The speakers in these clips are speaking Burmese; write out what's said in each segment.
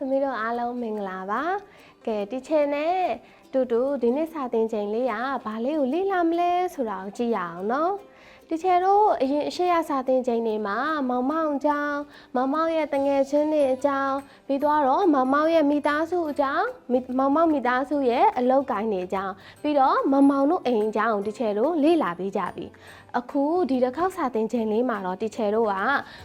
သမီးတို့အားလုံးမင်္ဂလာပါကဲဒီချင်နဲ့တူတူဒီနေ့စာသင်ချိန်လေးကဘာလေးကိုလေ့လာမလဲဆိုတာကိုကြည့်ရအောင်နော်ဒီချေတို့အရင်အရှိရစာသင်ချိန်တွေမှာမောင်မောင်အကြောင်းမောင်မောင်ရဲ့တငယ်ချင်းတွေအကြောင်းပြီးတော့မောင်မောင်ရဲ့မိသားစုအကြောင်းမိမောင်မောင်မိသားစုရဲ့အလုပ်ကိုင်းတွေအကြောင်းပြီးတော့မောင်မောင်တို့အိမ်အကြောင်းဒီချေတို့လေ့လာပြီးကြပြီအခုဒီတစ်ခေါက်စာသင်ချိန်လေးမှာတော့တီချယ်တို့က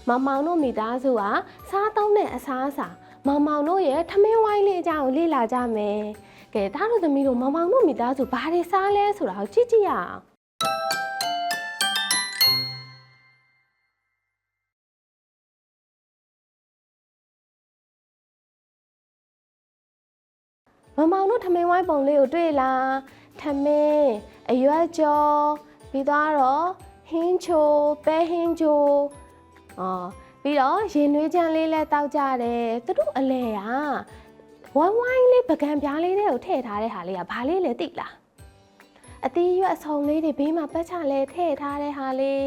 မောင်မောင်တို့မိသားစုကစားသုံးတဲ့အစားအစာ မောင်မောင်တို့ရဲ့ထမင်းဝိုင်းလေးအကြောင်းကိုလေ့လာကြမယ်။ကဲဒါတို့သမီးတို့မောင်မောင်တို့မိသားစုဘာတွေစားလဲဆိုတာကိုကြည့်ကြည့်ရအောင်။မောင်မောင်တို့ထမင်းဝိုင်းပုံလေးကိုတွေ့လားထမင်းအရွက်ကြော်ပြီးသွားတော့ဟင်းချိုပဲဟင်းချိုအော် ပြီးတော့ရင်နွေးချမ်းလေးလည်းတောက်ကြတယ်သူတို့အလဲကဝိုင်းဝိုင်းလေးပကံပြားလေးတွေကိုထည့်ထားတဲ့ဟာလေးကဘာလေးလဲသိလားအသီးရွက်ဆုံလေးတွေဘေးမှာပတ်ချလဲထည့်ထားတဲ့ဟာလေး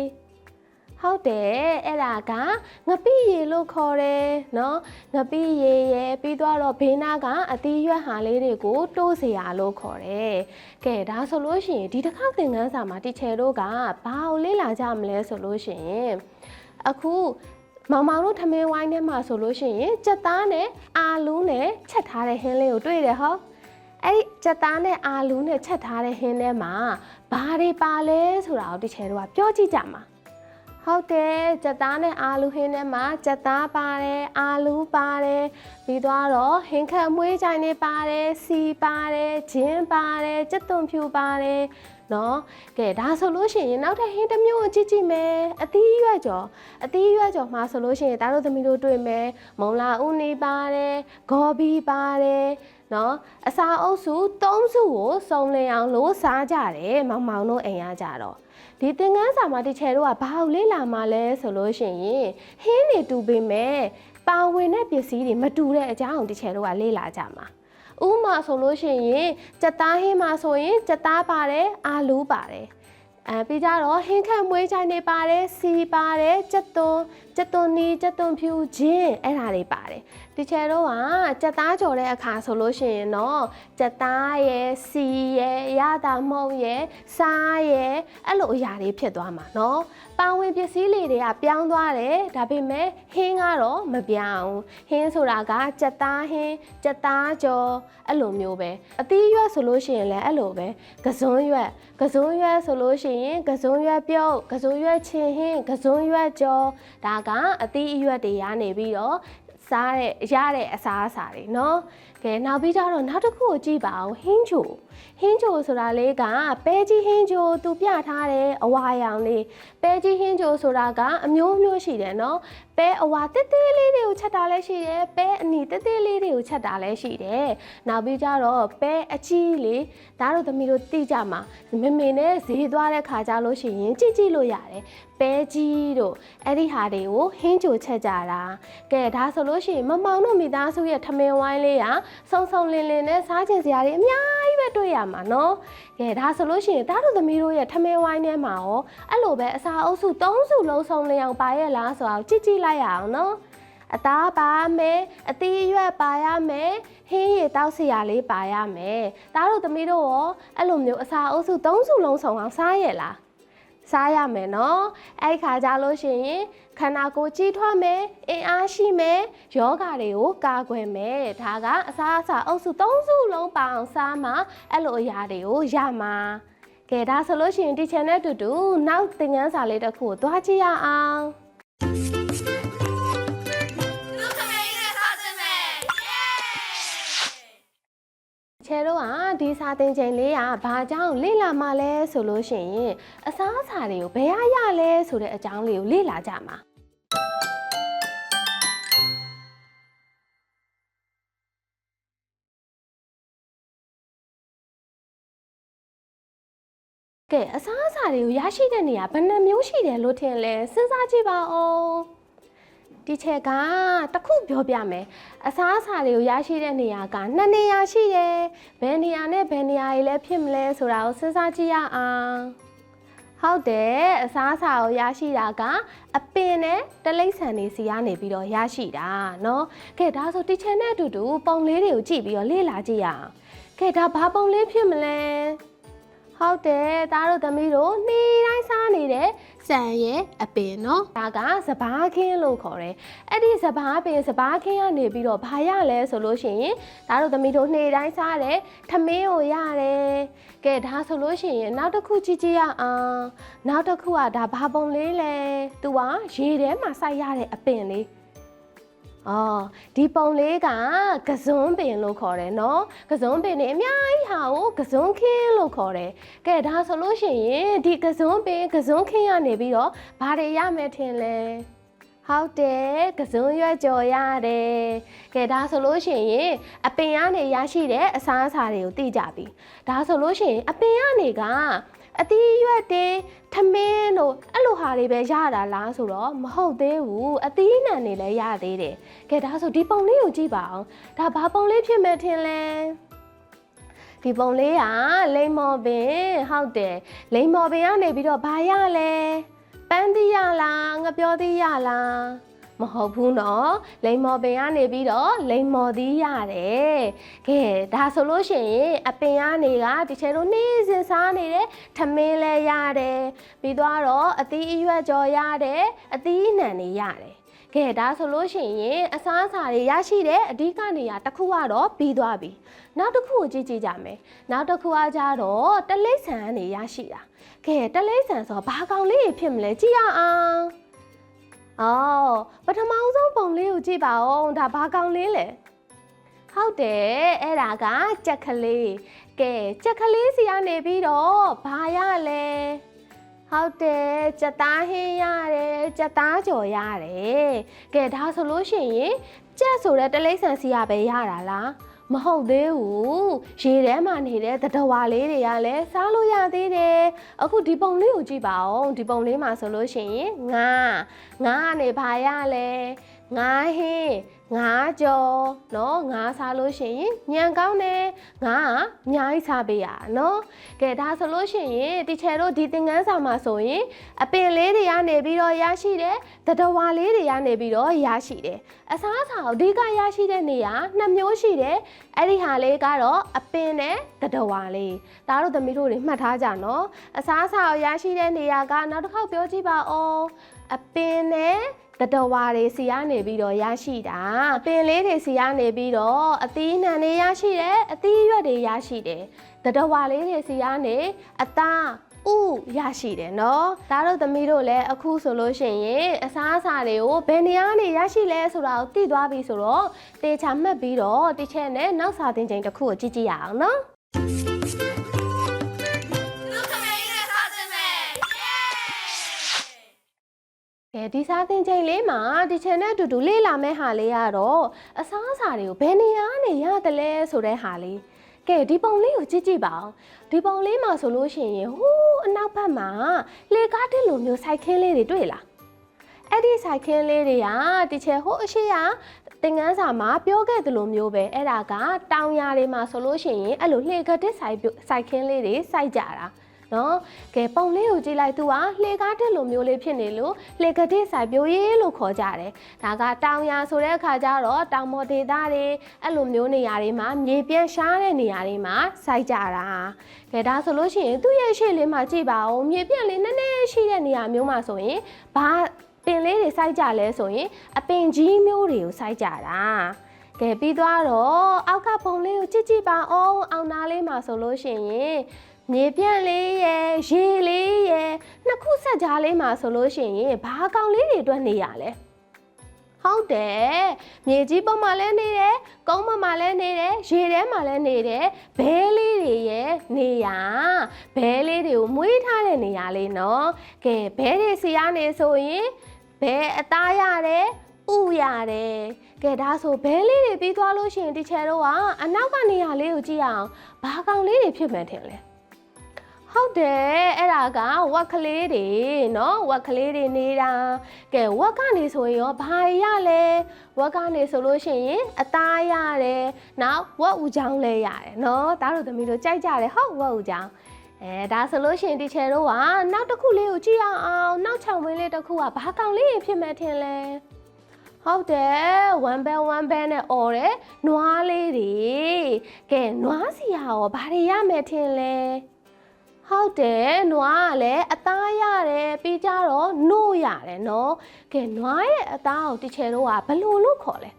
ဟုတ်တယ်အဲ့ဒါကငပိရေလို့ခေါ်တယ်နော်ငပိရေရေပြီးတော့ဘေးနာကအသီးရွက်ဟာလေးတွေကိုတိုးစရာလို့ခေါ်တယ်ကဲဒါဆိုလို့ရှိရင်ဒီတစ်ခါသင်ခန်းစာမှာတီချယ်တို့ကဘာကိုလေ့လာကြမလဲဆိုလို့ရှိရင်အခု မောင်မောင်တို့ထမင်းဝိုင်းထဲမှာဆိုလို့ရှိရင်ကြက်သားနဲ့အာလူးနဲ့ချက်ထားတဲ့ဟင်းလေးကိုတွေ့တယ်ဟောအဲ့ဒီကြက်သားနဲ့အာလူးနဲ့ချက်ထားတဲ့ဟင်းထဲမှာဘာတွေပါလဲဆိုတာကိုတီချယ်တို့ကပြောကြည့်ကြမှာဟုတ်တယ်ကြက်သားနဲ့အာလူးဟင်းထဲမှာကြက်သားပါတယ်အာလူးပါတယ်ပြီးသွားတော့ဟင်းခတ်မွေးကြိုင်တွေပါတယ်စီပါတယ်ဂျင်းပါတယ်ကြက်သွန်ဖြူပါတယ် နော်ကဲဒါဆိုလို့ရှိရင်နောက်ထပ်ဟင်းတစ်မျိုးကိုကြည့်ကြည့်မယ်အသီးရွက်ကြော်အသီးရွက်ကြော်မှာဆိုလို့ရှိရင်ဒါတို့သမီးတို့တွေ့မယ်မုံလာဥနေပါတယ်ဂေါ်ဘီပါတယ်နော်အစာအုပ်စု၃စုကိုစုံလင်အောင်လို့စားကြတယ်မောင်မောင်တို့အိမ်ရကြတော့ဒီသင်ခန်းစာမှာဒီချယ်တို့ကဘာကိုလေ့လာမှာလဲဆိုလို့ရှိရင်ဟင်းတွေတူပေမဲ့ပါဝင်တဲ့ပစ္စည်းတွေမတူတဲ့အကြောင်းကိုဒီချယ်တို့ကလေ့လာကြမှာ ဥပမာဆိုလို့ရှိရင်ကြက်သားဟင်းမှာဆိုရင်ကြက်သားပါတယ်အာလူးပါတယ်အဲပြီးကြတော့ဟင်းခတ်မွေးချိုင်နေပါတယ်စီပါတယ်ကြက်သွန် ကြက်သွန်နီကြက်သွန်ဖြူချင်းအဲ့ဒါတွေပါတယ်ဒီချယ်တော့ကကြက်သားကြော်တဲ့အခါဆိုလို့ရှိရင်တော့ကြက်သားရဲ့စီရဲ့ရတာမုံရဲ့စားရဲ့အဲ့လိုအရာတွေဖြစ်သွားမှာเนาะပါဝင်ပစ္စည်းလေးတွေကပြောင်းသွားတယ်ဒါပေမဲ့ဟင်းကတော့မပြောင်းဟင်းဆိုတာကကြက်သားဟင်းကြက်သားကြော်အဲ့လိုမျိုးပဲအသီးရွက်ဆိုလို့ရှိရင်လည်းအဲ့လိုပဲကစွန်းရွက်ကစွန်းရွက်ဆိုလို့ရှိရင်ကစွန်းရွက်ပြုတ်ကစွန်းရွက်ချင်းဟင်းကစွန်းရွက်ကြော်ဒါက အသီးအရွက်တွေရနေပြီးတော့စားတဲ့ရတဲ့အစားအစာတွေเนาะကဲနောက်ပြီးကြတော့နောက်တစ်ခုကိုကြည့်ပါအောင်ဟင်းချိုဟင်းချိုဆိုတာလေးကပဲကြီးဟင်းချိုသူပြထားတယ်အဝါရောင်လေးပဲကြီးဟင်းချိုဆိုတာကအမျိုးမျိုးရှိတယ်เนาะ ပဲအဝါတက်သေးလေးတွေကိုချက်တာလည်းရှိတယ်ပဲအနီတက်သေးလေးတွေကိုချက်တာလည်းရှိတယ်နောက်ပြီးကြတော့ပဲအကြီးလေးဒါတို့သမီးတို့သိကြမှာမမေနဲ့ဈေးသွားတဲ့ခါကြလို့ရှိရင်ကြည့်ကြည့်လို့ရတယ်ပဲကြီးတို့အဲ့ဒီဟာတွေကိုဟင်းချိုချက်ကြတာကဲဒါဆိုလို့ရှိရင်မမောင်တို့မိသားစုရဲ့ထမင်းဝိုင်းလေးကဆုံဆုံလင်းလင်းနဲ့စားချင်စရာတွေအများကြီး ပဲတွေ့ရမှာနော်ကဲဒါဆိုလို့ရှိရင်ဒါတို့သမီးတို့ရဲ့ထမင်းဝိုင်းထဲမှာရောအဲ့လိုပဲအစာအုပ်စု၃စုလုံးစုံလျအောင်ပါရဲ့လားဆိုတော့ကြည့်ကြည့်လိုက်ရအောင်နော်အသားပါမယ်အသီးရွက်ပါရမယ်ဟင်းရည်တောက်စရာလေးပါရမယ်ဒါတို့သမီးတို့ရောအဲ့လိုမျိုးအစာအုပ်စု၃စုလုံးစုံအောင်စားရဲ့လား စားရမယ်နော်အဲ့ဒီခါကြလို့ရှိရင်ခန္ဓာကိုယ်ကြီးထွားမယ်အင်အားရှိမယ်ယောဂတွေကိုကာကွယ်မယ်ဒါကအစားအစာအုပ်စု၃စုလုံးပါအောင်စားမှအဲ့လိုအရာတွေကိုရမှာကဲဒါဆိုလို့ရှိရင်ဒီ channel နဲ့အတူတူနောက်သင်ခန်းစာလေးတစ်ခုကိုသွားကြည့်ရအောင် ဒီစာသင်ချိန်လေးကဘာကြောင့်လေ့လာမှလဲဆိုလို့ရှိရင်အစားအစာတွေကိုဘယ်ရရလဲဆိုတဲ့အကြောင်းလေးကိုလေ့လာကြမှာကဲအစားအစာတွေကိုရရှိတဲ့နေရာဘယ်နှမျိုးရှိတယ်လို့ထင်လဲစဉ်းစားကြည့်ပါဦး ဒီချက်ကတစ်ခုပြောပြမယ်အစားအစာတွေကိုရရှိတဲ့နေရာကနှစ်နေရာရှိတယ်ဘယ်နေရာနဲ့ဘယ်နေရာတွေလဲဖြစ်မလဲဆိုတာကိုစဉ်းစားကြည့်ရအောင် ဟုတ်တယ်အစားအစာကိုရရှိတာကအပင်နဲ့တလိမ့်ဆန်နေစီကနေပြီးတော့ရရှိတာเนาะကဲဒါဆိုတီချန်နဲ့အတူတူပုံလေးတွေကိုကြည့်ပြီးတော့လေ့လာကြည့်ရအောင်ကဲဒါဘာပုံလေးဖြစ်မလဲဟုတ်တယ်သားတို့သမီးတို့နေ့တိုင်းစားနေတဲ့ ဆန်ရဲ့အပင်နော်ဒါကစဘာခင်းလို့ခေါ်တယ်အဲ့ဒီစဘာပင်စဘာခင်းကနေပြီးတော့ဘာရလဲဆိုလို့ရှိရင်ဒါတို့သမီးတို့နေ့တိုင်းစားတယ်ထမင်းကိုရတယ်ကဲဒါဆိုလို့ရှိရင်နောက်တစ်ခုကြည့်ကြည့်ရအောင်နောက်တစ်ခုကဒါဘာပုံလေးလဲသူကရေထဲမှာစိုက်ရတဲ့အပင်လေး အော်ဒီပုံလေးကကစွန်းပင်လို့ခေါ်တယ်နော်ကစွန်းပင်နေအများကြီးဟာကိုကစွန်းခင်းလို့ခေါ်တယ်ကဲဒါဆိုလို့ရှိရင်ဒီကစွန်းပင်ကစွန်းခင်းရနေပြီးတော့ဘာတွေရမယ်ထင်လဲဟုတ်တယ်ကစွန်းရွက်ကြော်ရတယ်ကဲဒါဆိုလို့ရှိရင်အပင်ကနေရရှိတဲ့အစားအစာတွေကိုသိကြပြီဒါဆိုလို့ရှိရင်အပင်ကနေက အသီးရွက်တွေထမင်းတို့အဲ့လိုဟာတွေပဲရတာလားဆိုတော့မဟုတ်သေးဘူးအသီးနှံတွေလည်းရသေးတယ်ကဲဒါဆိုဒီပုံလေးကိုကြည့်ပါအောင်ဒါဘာပုံလေးဖြစ်မဲ့ထင်လဲဒီပုံလေးကလိမ္မော်ပင်ဟုတ်တယ်လိမ္မော်ပင်ကနေပြီးတော့ဘာရလဲပန်းသီးရလားငပြောသီးရလား မဟုတ်ဘူးနော်လိမ္မော်ပင်ကနေပြီးတော့လိမ္မော်သီးရတယ်ကဲဒါဆိုလို့ရှိရင်အပင်ကနေကဒီချေတို့နေ့စဉ်စားနေတဲ့ထမင်းလဲရတယ်ပြီးသွားတော့အသီးအရွက်ကြော်ရတယ်အသီးအနှံတွေရတယ်ကဲဒါဆိုလို့ရှိရင်အစားအစာတွေရရှိတဲ့အဓိကနေရာတစ်ခုကတော့ပြီးသွားပြီနောက်တစ်ခုကိုကြည့်ကြည့်ကြမယ်နောက်တစ်ခုကကြတော့တလိษံကနေရရှိတာကဲတလိษံဆိုတော့ဘာကောင်လေးဖြစ်မလဲကြည့်ရအောင် အော်ပထမအဆုံးပုံလေးကိုကြည့်ပါဦးဒါဘာကောင်လေးလဲဟုတ်တယ်အဲ့ဒါကကြက်ကလေးကဲကြက်ကလေးစီကနေပြီးတော့ဘာရလဲဟုတ်တယ်ကြက်သားဟင်းရတယ်ကြက်သားကြော်ရတယ်ကဲဒါဆိုလို့ရှိရင်ကြက်ဆိုတဲ့တလိษံစီရပဲရတာလား မဟုတ်သေးဘူးရေထဲမှာနေတဲ့သတ္တဝါလေးတွေကလည်းစားလို့ရသေးတယ်အခုဒီပုံလေးကိုကြည့်ပါဦးဒီပုံလေးမှာဆိုလို့ရှိရင်ငါငါကနေဘာရလဲငါဟင်း ငါကြော်နော်ငါစားလို့ရှိရင်ညံကောင်းတယ်ငါကအများကြီးစားပေးရနော်ကဲဒါဆိုလို့ရှိရင်တီချယ်တို့ဒီသင်ခန်းစာမှာဆိုရင်အပင်လေးတွေကနေပြီးတော့ရရှိတယ်သတ္တဝါလေးတွေကနေပြီးတော့ရရှိတယ်အစားအစာကိုအဓိကရရှိတဲ့နေရာနှစ်မျိုးရှိတယ်အဲ့ဒီဟာလေးကတော့အပင်နဲ့သတ္တဝါလေးဒါတို့သမီးတို့တွေမှတ်ထားကြနော်အစားအစာကိုရရှိတဲ့နေရာကနောက်တစ်ခေါက်ပြောကြည့်ပါဦးအပင်နဲ့ တတဝါတွေစီရနေပြီးတော့ရရှိတာပင်လေးတွေစီရနေပြီးတော့အသီးနှံတွေရရှိတယ်အသီးရွက်တွေရရှိတယ်တတဝါလေးတွေစီရနေအသားဥရရှိတယ်နော်ဒါတို့သမီးတို့လည်းအခုဆိုလို့ရှိရင်အစားအစာတွေကိုဘယ်နေရာနေရရှိလဲဆိုတာကိုသိသွားပြီဆိုတော့တေချာမှတ်ပြီးတော့တစ်ချက်နဲ့နောက်စာသင်ချိန်တစ်ခုကိုကြည့်ကြည့်ရအောင်နော် ဒီစားသင်ချိန်လေးမှာဒီချန်နဲ့အတူတူလေ့လာမယ့်ဟာလေးကတော့အစားအစာတွေကိုဘယ်နေရာနေရတယ်လဲဆိုတဲ့ဟာလေးကဲဒီပုံလေးကိုကြည့်ကြည့်ပါဦးဒီပုံလေးမှာဆိုလို့ရှိရင်ဟိုးအနောက်ဘက်မှာလေကားတစ်လိုမျိုးစိုက်ခင်းလေးတွေတွေ့လားအဲ့ဒီစိုက်ခင်းလေးတွေကဒီချေဟိုအရှိကသင်ငန်းစာမှာပြောခဲ့သလိုမျိုးပဲအဲ့ဒါကတောင်ယာတွေမှာဆိုလို့ရှိရင်အဲ့လိုလှေကတစ်စိုက်ပြုစိုက်ခင်းလေးတွေစိုက်ကြတာ နော်ကဲပုံလေးကိုကြည့်လိုက်သူကလှေကားတက်လိုမျိုးလေးဖြစ်နေလို့လှေကတိစိုက်ပြိုးရေးလို့ခေါ်ကြတယ်ဒါကတောင်ယာဆိုတဲ့အခါကျတော့တောင်ပေါ်ဒေသတွေအဲ့လိုမျိုးနေရာတွေမှာမြေပြန့်ရှားတဲ့နေရာတွေမှာစိုက်ကြတာကဲဒါဆိုလို့ရှိရင်သူ့ရဲ့ရှေ့လေးမှာကြည့်ပါဦးမြေပြန့်လေးနည်းနည်းရှိတဲ့နေရာမျိုးမှာဆိုရင်ဘာပင်လေးတွေစိုက်ကြလဲဆိုရင်အပင်ကြီးမျိုးတွေကိုစိုက်ကြတာကဲပြီးသွားတော့အောက်ကပုံလေးကိုကြည့်ကြည့်ပါအောင်အောင်နာလေးမှာဆိုလို့ရှိရင် မြေပြန့်လေးရယ်ရေလေးရယ်နှစ်ခုဆက်ကြားလေးမှာဆိုလို့ရှိရင်ဘာကောင်လေးတွေအတွက်နေရလဲဟုတ်တယ်မြေကြီးပေါ်မှာလည်းနေတယ်ကုန်းပေါ်မှာလည်းနေတယ်ရေထဲမှာလည်းနေတယ်ဘဲလေးတွေရဲ့နေရဘဲလေးတွေကိုမွေးထားတဲ့နေရာလေးနော်ကဲဘဲတွေစီကနေဆိုရင်ဘဲအသားရတယ်ဥရတယ်ကဲဒါဆိုဘဲလေးတွေပြီးသွားလို့ရှိရင်ဒီချယ်တော့ကအနောက်ကနေရာလေးကိုကြည့်အောင်ဘာကောင်လေးတွေဖြစ်မှန်းထင်လဲ ဟုတ်တယ်အဲ့ဒါကဝက်ကလေးတွေနော်ဝက်ကလေးတွေနေတာကဲဝက်ကနေဆိုရင်ရောဘာရလဲဝက်ကနေဆိုလို့ရှိရင်အသားရတယ်နောက်ဝက်ဦးချောင်းလဲရတယ်နော်ဒါတို့သမီးတို့ကြိုက်ကြတယ်ဟုတ်ဝက်ဦးချောင်းအဲဒါဆိုလို့ရှိရင်တီချယ်တို့ကနောက်တစ်ခုလေးကိုကြည့်အောင်နောက်ချောင်းဝင်းလေးတစ်ခုကဘာကောင်လေးရင်ဖြစ်မဲ့ထင်လဲဟုတ်တယ်ဝမ်ဘဲဝမ်ဘဲနဲ့អော်တယ်နွားလေးတွေကဲနွားစီရောဘာတွေရမယ်ထင်လဲ ဟုတ်တယ်နွားကလည်းအသားရတယ်ပြီးကြတော့နို့ရတယ်နော်ကဲနွားရဲ့အသားကိုဒီချယ်တို့ကဘယ်လိုလို့ခေါ်လဲ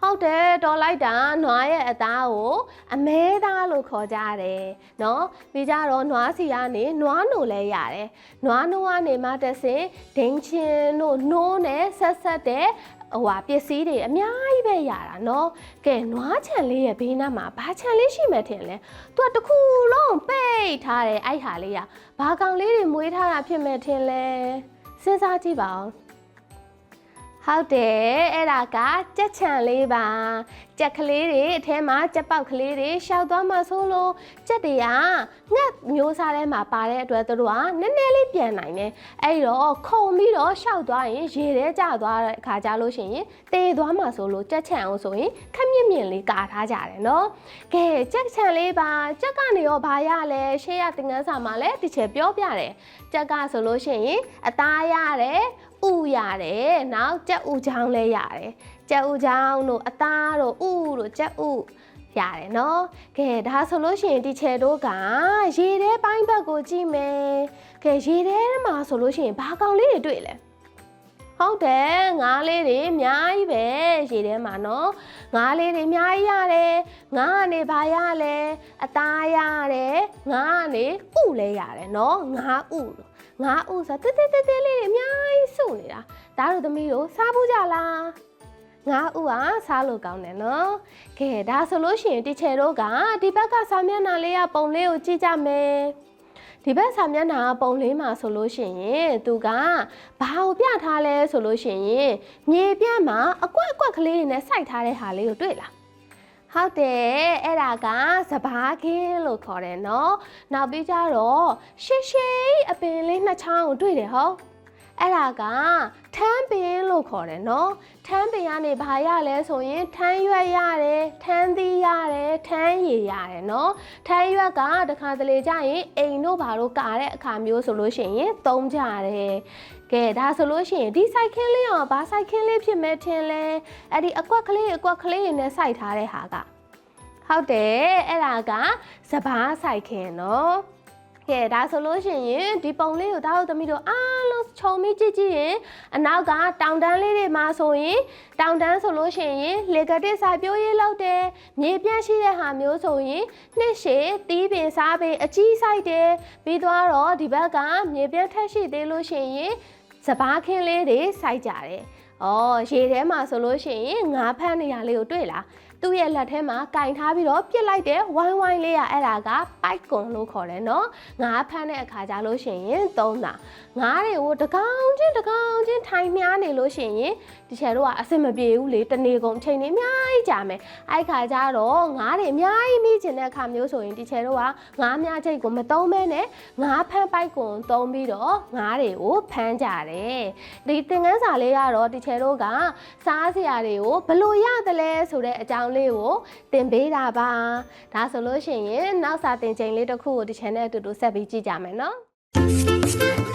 ဟုတ်တယ်တော်လိုက်တာနွားရဲ့အသားကိုအမဲသားလို့ခေါ်ကြတယ်နော်ပြီးကြတော့နွားစီကနေနွားနိုလဲရတယ်နွားနိုကနေမှတက်စင်ဒင်းချင်းတို့နိုးနဲ့ဆက်ဆက်တဲ့ ဟိုဟာပစ္စည်းတွေအများကြီးပဲရတာနော်ကဲနွားချံလေးရဲ့ဘေးနားမှာဘာချံလေးရှိမှထင်လဲသူကတစ်ခုလုံးပိတ်ထားတယ်အဲ့ဟာလေးကဘာကောင်လေးတွေမွေးထားတာဖြစ်မဲ့ထင်လဲစဉ်းစားကြည့်ပါဦး ဟုတ်တယ်အဲ့ဒါကကြက်ချံလေးပါကြက်ကလေးတွေအထဲမှာကြက်ပေါက်ကလေးတွေရှောက်သွားမှဆိုလို့ကြက်တွေကငှက်မျိုးစားထဲမှာပါတဲ့အတွက်သူတို့ကနည်းနည်းလေးပြန်နိုင်တယ်အဲ့တော့ခုံပြီးတော့ရှောက်သွားရင်ရေထဲကျသွားတဲ့အခါကျလို့ရှိရင်တေသွားမှဆိုလို့ကြက်ချံအောင်ဆိုရင်ခက်မြင့်မြင့်လေးကာထားကြတယ်နော်ကဲကြက်ချံလေးပါကြက်ကနေရောဘာရလဲရှေ့ရတင်ငန်းစာမှာလည်းတစ်ချက်ပြောပြတယ် ကြက်ကဆိုလို့ရှိရင်အသားရတယ်ဥရတယ်နောက်ကြက်ဥချောင်းလည်းရတယ်ကြက်ဥချောင်းတို့အသားတို့ဥတို့ကြက်ဥရတယ်နော်ကဲဒါဆိုလို့ရှိရင်ဒီချယ်တို့ကရေထဲပိုင်းဘက်ကိုကြည့်မယ်ကဲရေထဲမှာဆိုလို့ရှိရင်ဘာကောင်လေးတွေတွေ့လဲ ဟုတ်တယ်ငါးလေးတွေအများကြီးပဲရေထဲမှာနော်ငါးလေးတွေအများကြီးရတယ်ငါးကနေဘာရလဲအသားရတယ်ငါးကနေဥလည်းရတယ်နော်ငါးဥလို့ငါဥဆိုတက်တက်တက်တက်လေးတွေအများကြီးစုနေတာဒါတို့သမီးတို့စားဖို့ကြလားငါဥကစားလို့ကောင်းတယ်နော်ကဲဒါဆိုလို့ရှိရင်တီချယ်တို့ကဒီဘက်ကစာမျက်နှာလေးကပုံလေးကိုကြည့်ကြမယ် ဒီဘက်စာမျက်နှာကပုံလေးမှာဆိုလို့ရှိရင်သူကဘာကိုပြထားလဲဆိုလို့ရှိရင်မြေပြန့်မှာအကွက်အကွက်ကလေးတွေနဲ့စိုက်ထားတဲ့ဟာလေးကိုတွေ့လားဟုတ်တယ်အဲ့ဒါကစဘာခင်းလို့ခေါ်တယ်နော်နောက်ပြီးကြတော့ရှေ့ရှေ့အပင်လေးနှစ်ချောင်းကိုတွေ့တယ်ဟုတ် အဲ့ဒါကထမ်းပင်လို့ခေါ်တယ်နော်ထမ်းပင်ကနေဘာရလဲဆိုရင်ထမ်းရွက်ရတယ်ထမ်းသီးရတယ်ထမ်းရည်ရတယ်နော်ထမ်းရွက်ကတခါတလေကြရင်အိမ်တို့ဘာလို့ကာတဲ့အခါမျိုးဆိုလို့ရှိရင်သုံးကြတယ်ကဲဒါဆိုလို့ရှိရင်ဒီစိုက်ခင်းလေးရောဘာစိုက်ခင်းလေးဖြစ်မဲ့ထင်လဲအဲ့ဒီအကွက်ကလေးအကွက်ကလေးတွေနဲ့စိုက်ထားတဲ့ဟာကဟုတ်တယ်အဲ့ဒါကစပားဆိုင်ခင်နော် ကဲဒါဆိုလို့ရှိရင်ဒီပုံလေးကိုဒါတို့သမီးတို့အားလုံးခြုံပြီးကြည့်ကြည့်ရင်အနောက်ကတောင်တန်းလေးတွေမှာဆိုရင်တောင်တန်းဆိုလို့ရှိရင်လေကတစ်စာပြိုးရေးလောက်တယ်မြေပြန့်ရှိတဲ့ဟာမျိုးဆိုရင်နှစ်ရှည်တီးပင်စားပင်အကြီးဆိုင်တယ်ပြီးသွားတော့ဒီဘက်ကမြေပြန့်ထက်ရှိသေးလို့ရှိရင်စပားခင်းလေးတွေစိုက်ကြတယ်။အော်ရေထဲမှာဆိုလို့ရှိရင်ငါးဖမ်းနေရလေးကိုတွေ့လား သူ့ရဲ့လက်ထဲမှာကင်ထားပြီးတော့ပြစ်လိုက်တဲ့ဝိုင်းဝိုင်းလေးရအဲ့ဒါကပိုက်ကွန်လို့ခေါ်တယ်နော်ငါးဖမ်းတဲ့အခါကျလို့ရှိရင်သုံးတာငါးတွေကိုတကောင်ချင်းတကောင်ချင်းထိုင်မြားနေလို့ရှိရင်ဒီချယ်တော့ကအဆင်မပြေဘူးလေတနေကုန်အချိန်နေအများကြီးကြာမယ်အဲ့ခါကျတော့ငါးတွေအများကြီးမိချင်တဲ့အခါမျိုးဆိုရင်ဒီချယ်တော့ကငါးများချိတ်ကိုမသုံးမဲနဲ့ငါးဖမ်းပိုက်ကွန်သုံးပြီးတော့ငါးတွေကိုဖမ်းကြတယ်ဒီသင်ခန်းစာလေးကတော့ဒီချယ်တို့ကစားစရာတွေကိုဘယ်လို့ရတယ်လဲဆိုတဲ့အကြောင်းလေးကိုသင်ပေးတာပါဒါဆိုလို့ရှိရင်နောက်စာသင်ချိန်လေးတစ်ခုကိုဒီ channel အတူတူဆက်ပြီးကြည့်ကြမယ်နော်